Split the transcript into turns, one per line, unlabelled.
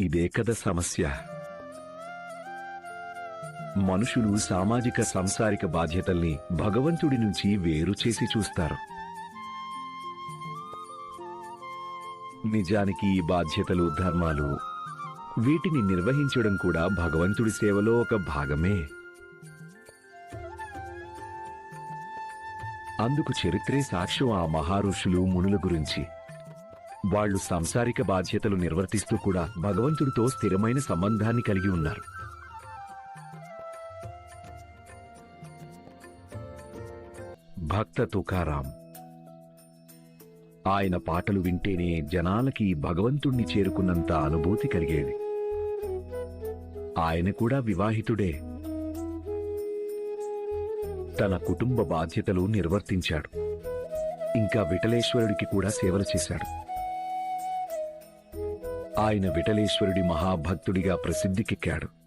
ఇదే కదా సమస్య. మనుషులు సామాజిక సంసారిక బాధ్యతల్ని భగవంతుడి నుంచి వేరు చేసి చూస్తారు. నిజానికి ఈ బాధ్యతలు ధర్మాలు వీటిని నిర్వహించడం కూడా భగవంతుడి సేవలో ఒక భాగమే. అందుకు చరిత్రే సాక్ష్యం ఆ మహారుషులు మునుల గురించి. వాళ్ళు సాంసారిక బాధ్యతలు నిర్వర్తిస్తూ కూడా భగవంతుడితో స్థిరమైన సంబంధాన్ని కలిగి ఉన్నారు. భక్త తుకారాం. ఆయన పాటలు వింటేనే జనాలకి భగవంతుణ్ణి చేరుకున్నంత అనుభూతి కలిగేది. ఆయన కూడా వివాహితుడే. తన కుటుంబ బాధ్యతలు నిర్వర్తించాడు. ఇంకా విఠలేశ్వరుడికి కూడా సేవలు చేశాడు. ఆయన విఠలేశ్వరుడి మహాభక్తుడిగా ప్రసిద్ధికెక్కాడు.